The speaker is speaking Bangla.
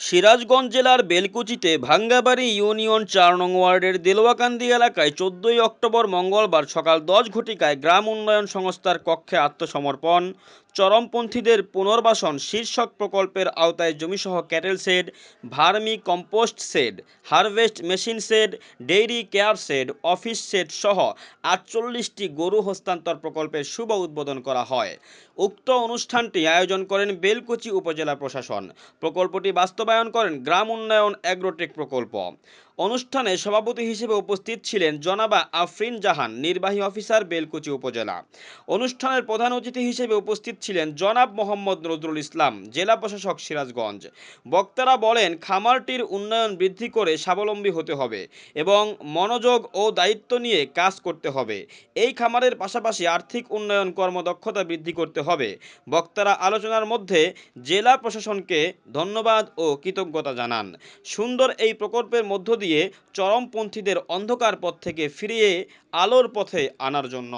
সিরাজগঞ্জ জেলার বেলকুচিতে ভাঙ্গাবাড়ি ইউনিয়ন চার নং ওয়ার্ডের দেলোয়াকান্দি এলাকায় চোদ্দই অক্টোবর মঙ্গলবার সকাল দশ ঘটিকায় গ্রাম উন্নয়ন সংস্থার কক্ষে আত্মসমর্পণ। চরমপন্থীদের পুনর্বাসন শীর্ষক প্রকল্পের আওতায় জমিসহ cattle shed, vermi compost shed, harvest machine shed dairy care shed office shed সহ আটচল্লিশটি গরু হস্তান্তর প্রকল্পের শুভ উদ্বোধন করা হয়। উক্ত অনুষ্ঠানটি আয়োজন করেন বেলকুচি উপজেলা প্রশাসন। প্রকল্পটি বাস্তবায়ন করেন গ্রাম উন্নয়ন অ্যাগ্রোটেক প্রকল্প। অনুষ্ঠানে সভাপতি হিসেবে উপস্থিত ছিলেন জনাবা আফরিন জাহান, নির্বাহী অফিসার বেলকুচি উপজেলা। অনুষ্ঠানের প্রধান অতিথি হিসেবে উপস্থিত ছিলেন জনাব মোহাম্মদ নজরুল ইসলাম, জেলা প্রশাসক সিরাজগঞ্জ। বক্তারা বলেন, খামারটির উন্নয়ন বৃদ্ধি করে স্বাবলম্বী হতে হবে এবং মনোযোগ ও দায়িত্ব নিয়ে কাজ করতে হবে। এই খামারের পাশাপাশি আর্থিক উন্নয়ন কর্মদক্ষতা বৃদ্ধি করতে হবে। বক্তারা আলোচনার মধ্যে জেলা প্রশাসনকে ধন্যবাদ ও কৃতজ্ঞতা জানান। সুন্দর এই প্রকল্পের মধ্য দিয়ে চরমপন্থীদের অন্ধকার পথ থেকে ফিরিয়ে আলোর পথে আনার জন্য।